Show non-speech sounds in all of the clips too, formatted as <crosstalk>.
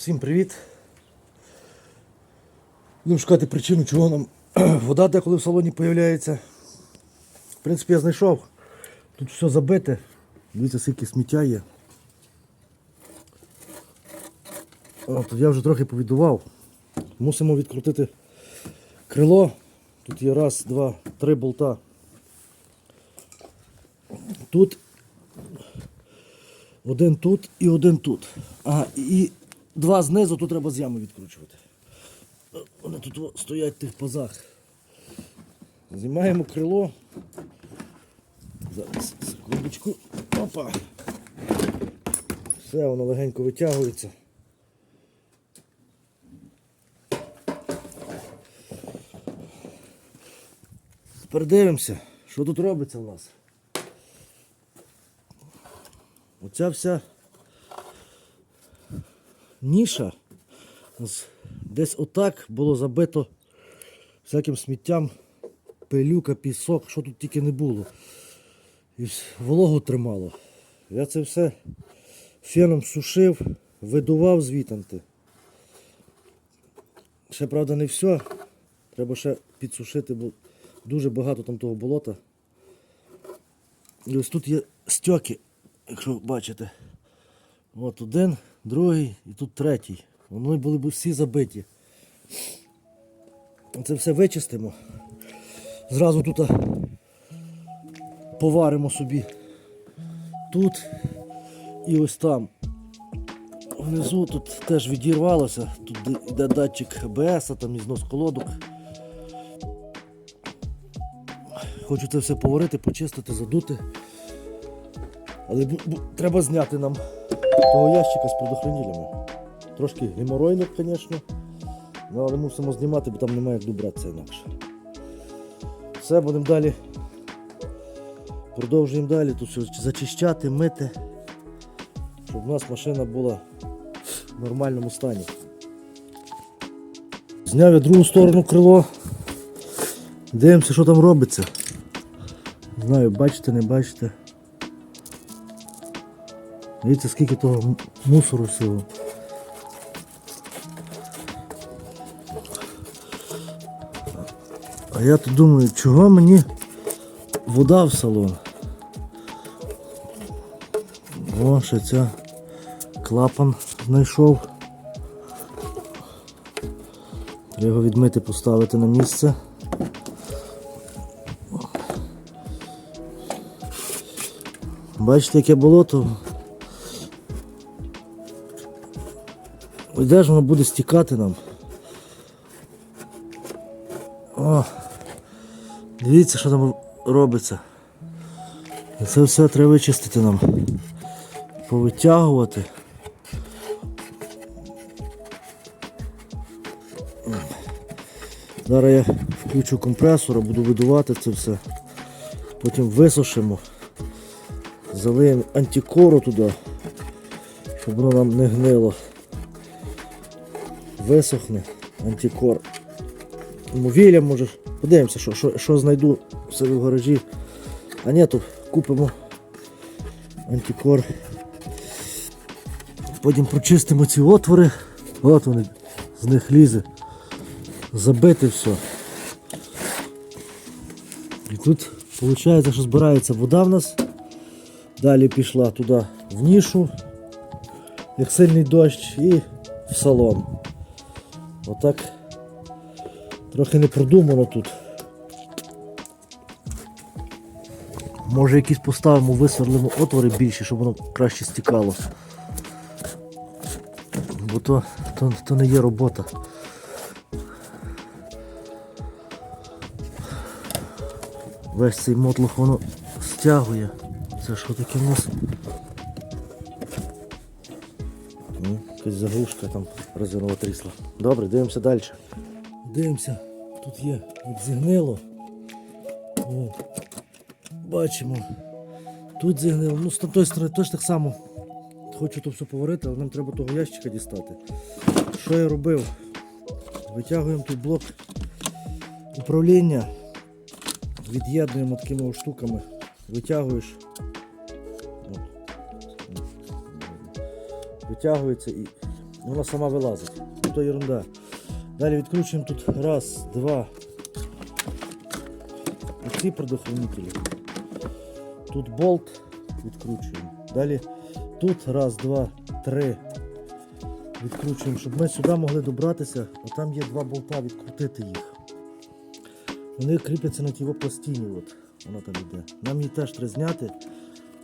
Всім привіт. Будемо шукати причину, чого нам <clears throat> вода деколи в салоні з'являється. В принципі, я знайшов. Тут все забите. Дивіться, скільки сміття є. О, тут я вже трохи повідував. Мусимо відкрутити крило. Тут є раз, два, три болта. Тут один тут і один тут. Ага, і два знизу тут треба з ями відкручувати. Вони тут стоять в тих пазах. Знімаємо крило. Зараз, секундочку. Опа. Все, воно легенько витягується. Тепер дивимося, що тут робиться у нас. Оця вся ніша десь отак було забито всяким сміттям, пилюка, пісок, що тут тільки не було. І вологу тримало. Я це все феном сушив, видував звітанти. Ще, правда, не все. Треба ще підсушити, бо дуже багато там того болота. І ось тут є стьоки, якщо бачите. От один, другий і тут третій. Вони були б всі забиті. Це все вичистимо. Зразу тут поваримо собі тут і ось там. Внизу тут теж відірвалося, тут йде датчик АБС, там і знос колодок. Хочу це все поварити, почистити, задути. Але треба зняти нам того ящика з предохранілями. Трошки геморойно, звісно. Ну, але мусимо знімати, бо там немає як добратися інакше. Все, будемо далі. Продовжуємо далі тут все зачищати, мити, щоб у нас машина була в нормальному стані. Зняв я другу сторону крило. Дивимося, що там робиться. Не знаю, бачите, не бачите. Дивіться, скільки того мусору всього. А я тут думаю, чого мені вода в салон? О, ще ця клапан знайшов. Треба його відмити, поставити на місце. Бачите, яке болото? Ой, Де ж воно буде стікати нам? О, дивіться, що там робиться. Це все треба вичистити нам. Повитягувати. Зараз я включу компресор, буду видувати це все. Потім висушимо. Залиємо антикору туди, щоб воно нам не гнило. Висохне антикор. Вілля може. Подивимося, що, що, що знайду в себе в гаражі. А ні, то купимо антикор. Потім прочистимо ці отвори. От вони, з них лізе. Забити все. І тут виходить, що збирається вода в нас. Далі пішла туди в нішу, як сильний дощ, і в салон. Отак трохи не продумано тут. Може якісь поставимо, висверлимо отвори більші, щоб воно краще стікало. Бо то, то, то не є робота. Весь цей мотлох воно стягує. Це що таке в нас? Ну, якась заглушка там резинова трісла. Добре, дивимося далі. Дивимося, тут є зігнило. О, бачимо. Тут зігнило. Ну, з тої сторони теж так само. Хочу то все поварити, але нам треба того ящика дістати. Що я робив? Витягуємо тут блок управління, від'єднуємо такими штуками, витягуєш. Витягується і вона сама вилазить. Ну, То ерунда. Далі відкручуємо тут раз, два. Оці предохранителі. Тут болт відкручуємо. Далі тут раз, два, три. Відкручуємо, щоб ми сюди могли добратися, а там є два болта, відкрутити їх. Вони кріпляться на тій пластині. От. Вона там йде. Нам її теж треба зняти,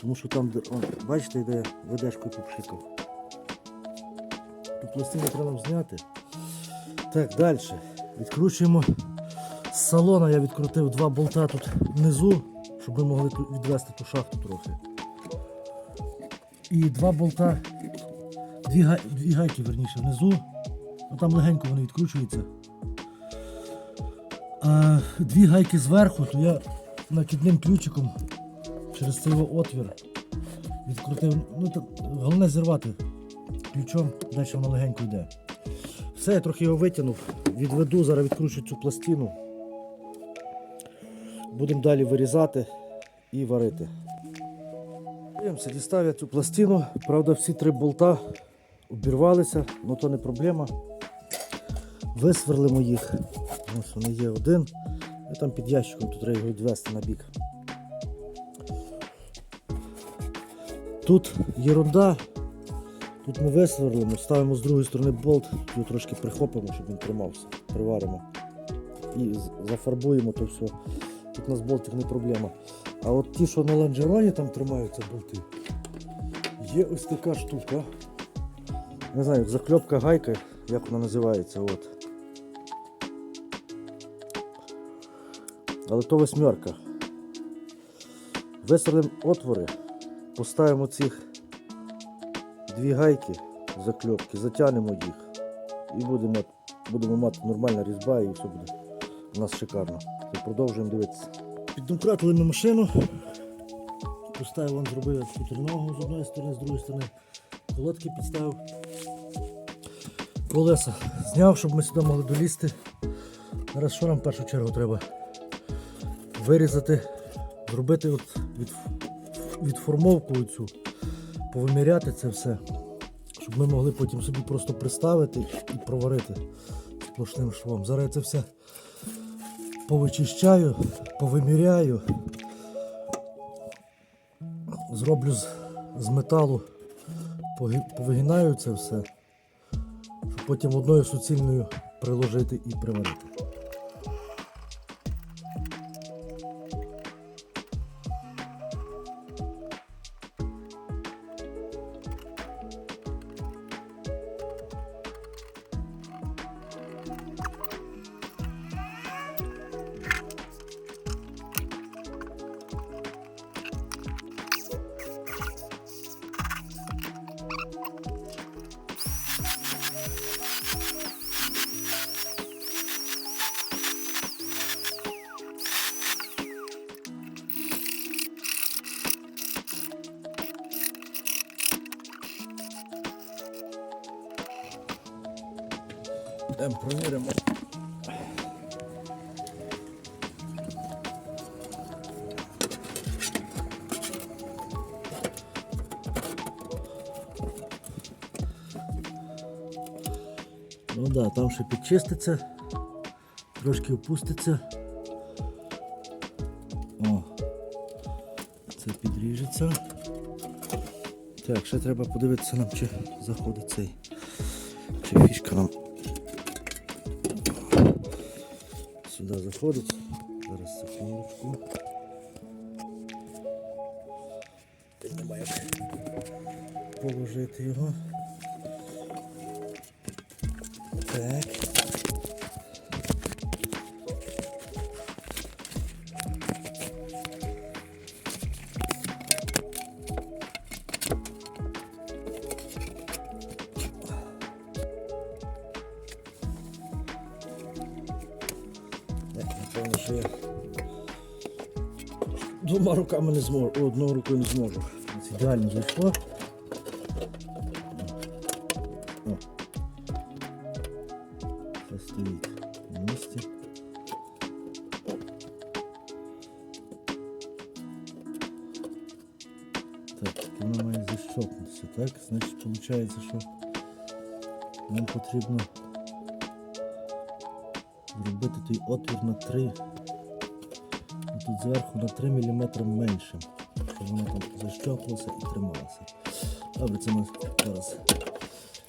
тому що там, о, бачите, йде ведешкою попшикав. Пластину треба нам зняти. Так, далі. Відкручуємо з салона. Я відкрутив два болта тут внизу, щоб ми могли відвести ту шахту трохи. І два болта, дві, дві гайки верніше внизу. Ну, там легенько вони відкручуються. А дві гайки зверху, то я накидним ключиком через цей отвір відкрутив. Ну, так, головне зірвати ключом, далі воно легенько йде. Все, я трохи його витягнув, відведу, зараз відкручу цю пластину. Будемо далі вирізати і варити. Дивимося, дістав я цю пластину. Правда, всі три болта обірвалися, але то не проблема. Висверлимо їх. Ось вони є один. І там під ящиком тут треба його відвести на бік. Тут ерунда. Тут ми висверлимо, ставимо з другої сторони болт, його трошки прихопимо, щоб він тримався, приваримо. І зафарбуємо то все. Тут у нас болтик не проблема. А от ті, що на лонжероні там тримаються болти, є ось така штука. Не знаю, закльопка гайка, як вона називається. От. Але то восьмерка. Висверлимо отвори, поставимо цих дві гайки закльопки, затягнемо їх і будемо, будемо мати нормальна різьба і все буде у нас шикарно. І продовжуємо дивитися. Піддомкратили ми машину. Поставив, вон зробив ногу з одної сторони, з другої сторони. Колодки підставив. Колеса зняв, щоб ми сюди могли долізти. Зараз що нам в першу чергу треба? Вирізати, зробити от від, відформовку цю, повиміряти це все, щоб ми могли потім собі просто приставити і проварити сплошним швом. Зараз я це все повичищаю, повиміряю, зроблю з, з металу, повигинаю це все, щоб потім одною суцільною приложити і приварити. Йдемо провіримо. Ну так, да, там ще підчиститься, трошки опуститься. О, це підріжеться. Так, ще треба подивитися нам, чи заходить цей, чи фішка нам сюди заходить. Зараз секундочку. Як положити його. Напевно, що я двома руками не зможу, одною рукою не зможу. Це ідеально зайшло. Стоїть на місці. Так, воно має защелкнутися, так? Значить, виходить, що нам потрібно зробити той отвір на 3. Тут зверху на 3 мм меншим, щоб воно там защоплося і трималося. Добре, це ми зараз.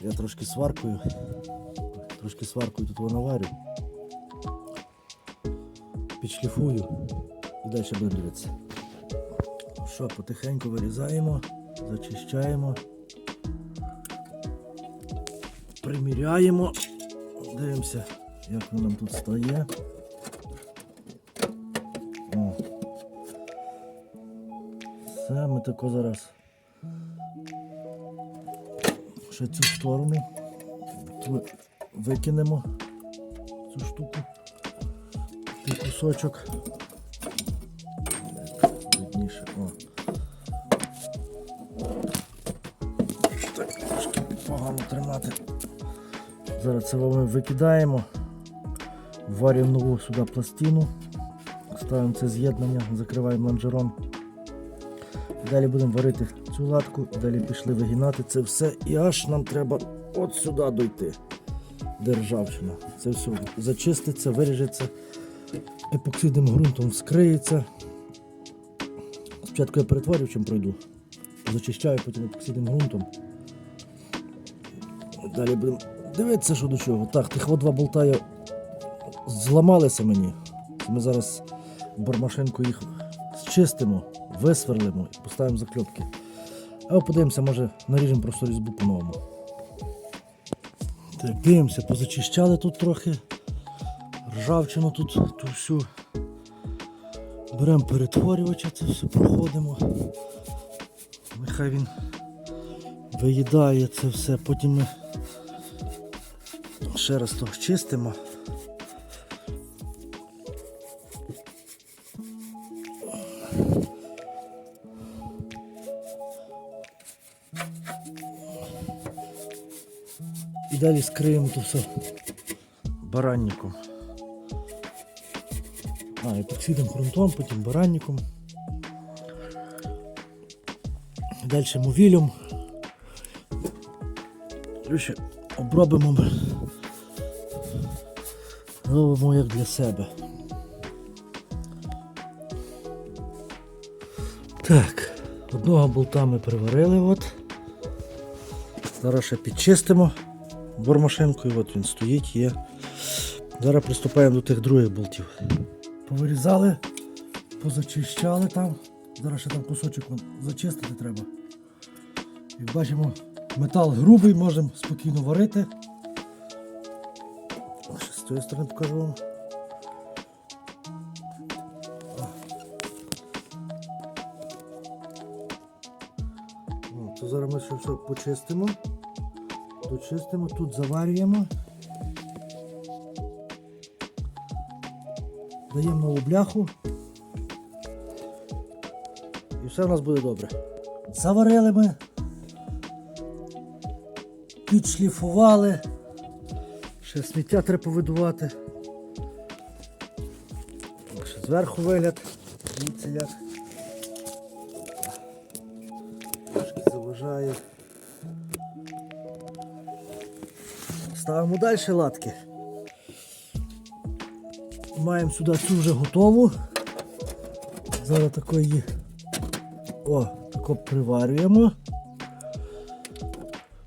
Я трошки сваркою. Трошки сваркою тут воно наварю. Підшліфую і далі будемо дивитися. Що, потихеньку вирізаємо, зачищаємо, приміряємо, дивимося, як воно нам тут стає. О. Все, ми тако зараз ще цю сторону викинемо цю штуку, цей кусочок. Видніше, о. Так, трошки погано тримати. Зараз це ми викидаємо, варимо нову сюди пластину, ставимо це з'єднання, закриваємо лонжерон. Далі будемо варити цю латку, далі пішли вигинати це все і аж нам треба от сюди дойти. Державщина. Це все зачиститься, виріжеться, епоксидним ґрунтом вскриється. Спочатку я перетворювачем пройду, зачищаю потім епоксидним ґрунтом. Далі будемо дивитися, що до чого. Так, тих два болта я зламалися мені. Ми зараз бормашинку їх зчистимо, висверлимо і поставимо закльопки. А подивимося, може наріжемо просто різьбу по-новому. Так, дивимося, позачищали тут трохи. Ржавчину тут ту всю. Беремо перетворювача, це все проходимо. Нехай він виїдає це все, потім ми ще раз то чистимо. Далі скриємо то все баранником. А, епоксидним ґрунтом, потім баранником. Далі мовілем. Короче, обробимо. Робимо як для себе. Так, одного болта ми приварили. От. Зараз ще підчистимо бормашинкою, от він стоїть, є. Зараз приступаємо до тих других болтів. Повирізали, позачищали там. Зараз ще там кусочок зачистити треба. Як бачимо, метал грубий, можемо спокійно варити. Ще з цієї сторони покажу вам. Зараз ми ще все почистимо. Дочистимо, тут заварюємо. Даємо нову бляху. І все в нас буде добре. Заварили ми. Підшліфували. Ще сміття треба повидувати. Ще зверху вигляд. Дивіться як. Ставимо далі латки. Маємо сюди цю вже готову. Зараз такої о, тако приварюємо,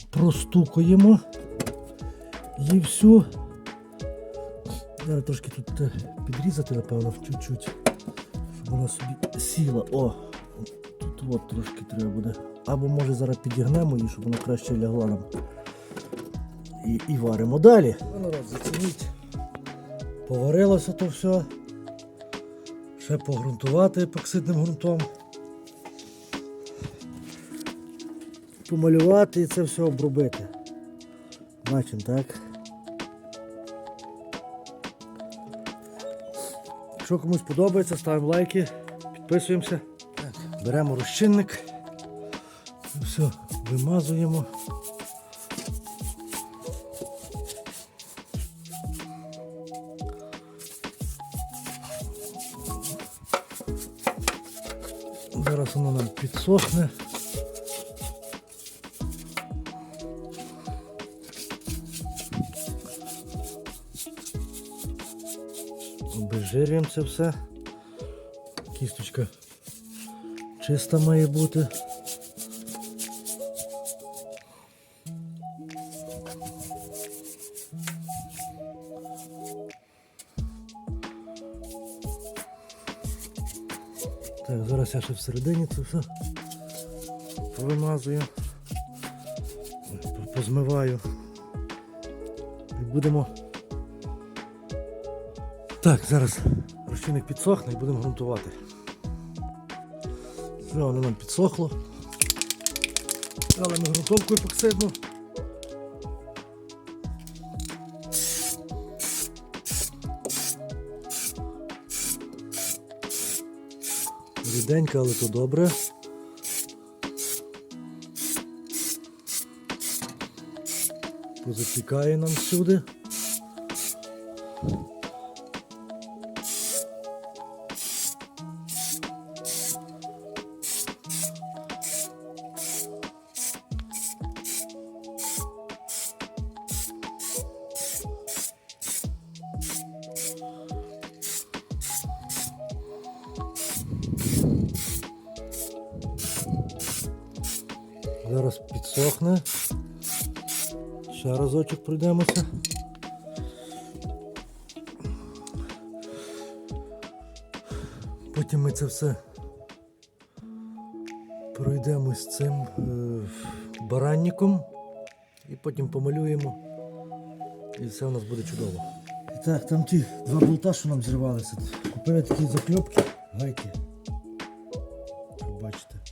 простукуємо її всю. Зараз трошки тут е, підрізати, напевно, чуть-чуть, щоб вона собі сіла. О, тут от трошки треба буде. Або може зараз підігнемо її, щоб вона краще лягла нам. І, і варимо далі. Ну, народ, зацініть. Поварилося то все. Ще погрунтувати епоксидним ґрунтом. Помалювати і це все обробити. Бачимо, так? Якщо комусь подобається, ставимо лайки, підписуємося. Беремо розчинник. Все вимазуємо. Зараз воно нам підсохне. Обезжирюємо це все. Кісточка чиста має бути. Ще всередині це все вимазую, позмиваю. І будемо. Так, зараз розчинник підсохне і будемо грунтувати. Все, воно нам підсохло. Але ми грунтовкою епоксидну. Ріденька, але то добре. Позатікає нам всюди. Зараз підсохне. Ще разочок пройдемося. Потім ми це все пройдемо з цим е, баранником і потім помалюємо. І все у нас буде чудово. І так, там ті два болта, що нам зривалися. Купили такі закльопки, гайки. Бачите.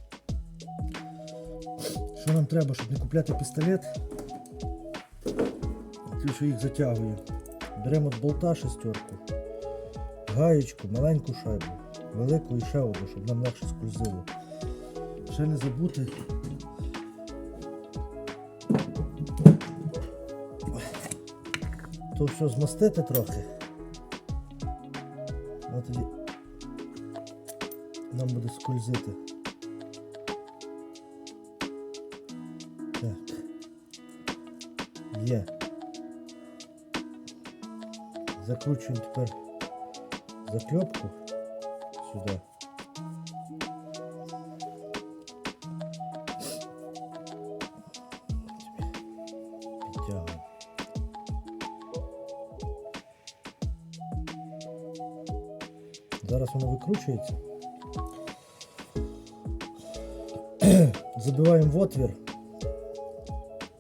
Що нам треба, щоб не купляти пістолет? Ті, що їх затягує. Беремо от болта шестерку, гаєчку, маленьку шайбу, велику і ще одну, щоб нам легше скользило. Ще не забути. То все змастити трохи. А тоді нам буде скользити. Закручуємо тепер заклепку сюди. Зараз воно викручується. <clears throat> Забиваємо в отвір.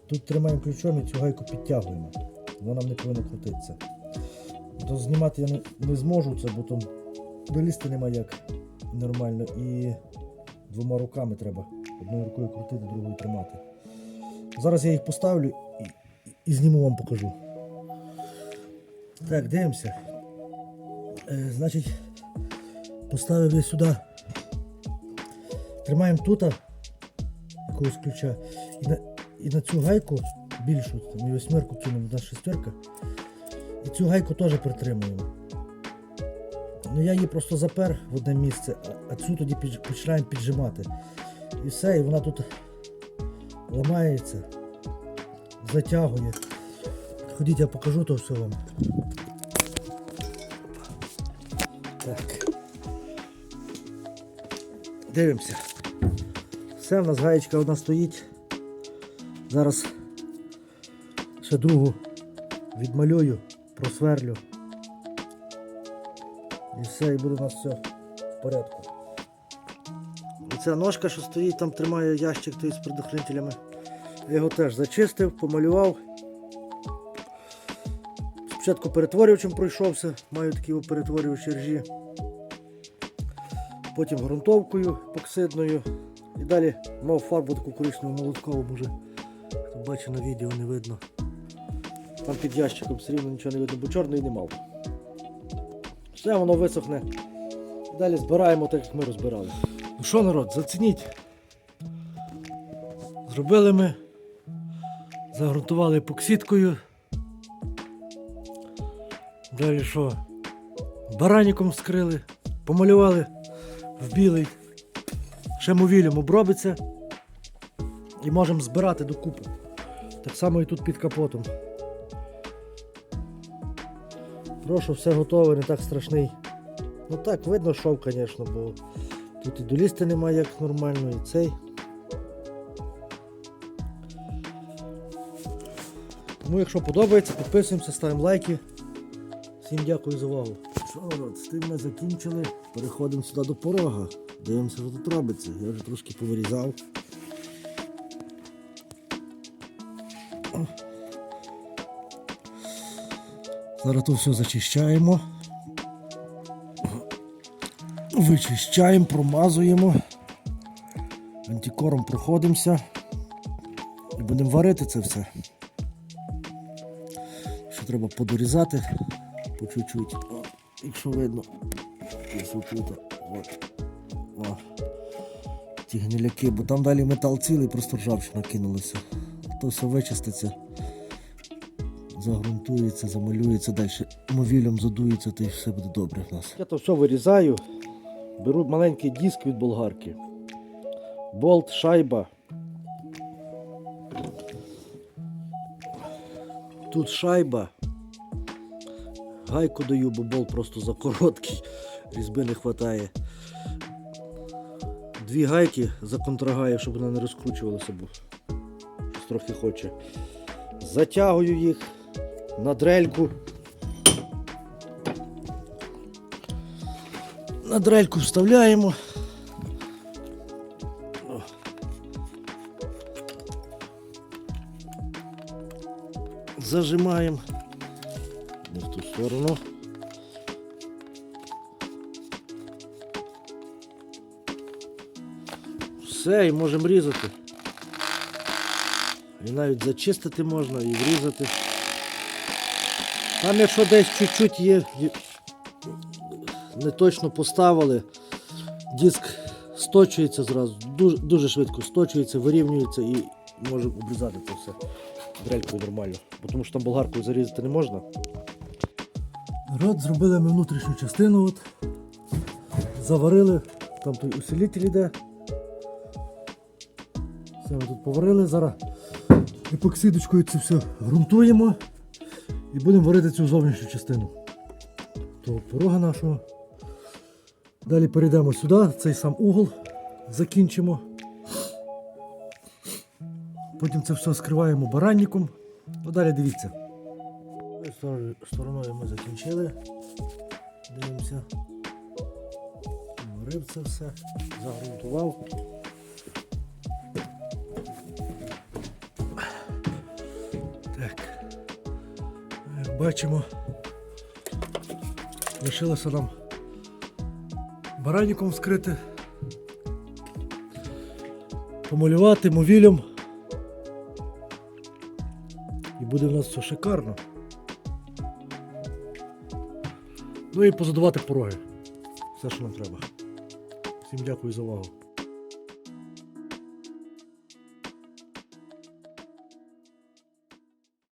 Тут тримаємо ключом і цю гайку підтягуємо. Вона не повинна крутитися. То знімати я не, не зможу це, бо там вилізти нема як нормально. І двома руками треба. Одною рукою крутити, другою тримати. Зараз я їх поставлю і, і зніму вам покажу. Так, дивимося. Е, значить, поставив я сюди. Тримаємо тут якогось ключа. І на, і на цю гайку більшу, там і восьмерку кинемо, на шестерка. І цю гайку теж притримуємо. Ну я її просто запер в одне місце, а, цю тоді починаємо піджимати. І все, і вона тут ламається, затягує. Ходіть, я покажу то все вам. Так. Дивимося. Все, в нас гаєчка одна стоїть. Зараз ще другу відмалюю, просверлю. І все, і буде у нас все в порядку. Ця ножка, що стоїть, там тримає ящик той з предохранителями. Я його теж зачистив, помалював. Спочатку перетворювачем пройшовся, маю такі перетворювачі ржі. Потім ґрунтовкою поксидною. І далі мав фарбу таку коричневу молоткову, може. Хто бачить на відео не видно. Там під ящиком все рівно нічого не видно, бо чорний не мав. Все воно висохне. Далі збираємо так, як ми розбирали. Ну що, народ, зацініть. Зробили ми. Загрунтували епоксидкою. Далі що? Бараніком скрили, помалювали в білий. Ще мовілем обробиться. І можемо збирати докупи. Так само і тут під капотом. Прошу, все готове, не так страшний. Ну так, видно шов, звісно, бо тут і долізти немає як нормально, і цей. Тому, якщо подобається, підписуємося, ставимо лайки. Всім дякую за увагу. Що, з тим ми закінчили. Переходимо сюди до порога. Дивимося, що тут робиться. Я вже трошки повирізав. Зараз то все зачищаємо. Вичищаємо, промазуємо. Антикором проходимося. І будемо варити це все. Що треба подорізати по чуть-чуть. Якщо видно. Тут. О. Ті гніляки, бо там далі метал цілий, просто ржавчина кинулася. То все вичиститься загрунтується, замалюється, далі мовілем задується, то й все буде добре в нас. Я то все вирізаю, беру маленький диск від болгарки. Болт, шайба. Тут шайба. Гайку даю, бо болт просто за короткий, різьби не вистачає. Дві гайки за контрагаю, щоб вона не розкручувалася, бо щось трохи хоче. Затягую їх на дрельку. На дрельку вставляємо. Зажимаємо. Не в ту сторону. Все, і можемо різати. І навіть зачистити можна і врізати. Там якщо десь чуть-чуть є, не точно поставили, диск сточується зразу, дуже, дуже швидко сточується, вирівнюється і може обрізати це все дрелькою нормально. Тому що там болгаркою зарізати не можна. Рот зробили ми внутрішню частину, от. заварили, там той усилитель іде. Все, ми тут поварили, зараз епоксидочкою це все грунтуємо. І будемо варити цю зовнішню частину того порога нашого. Далі перейдемо сюди, цей сам угол закінчимо. Потім це все скриваємо баранником. Ну, далі дивіться. Стороною ми закінчили. Дивимося. Варив це все, загрунтував. Бачимо, лишилося нам бараніком вскрити, помалювати мовілем. І буде в нас все шикарно. Ну і позадувати пороги. Все, що нам треба. Всім дякую за увагу.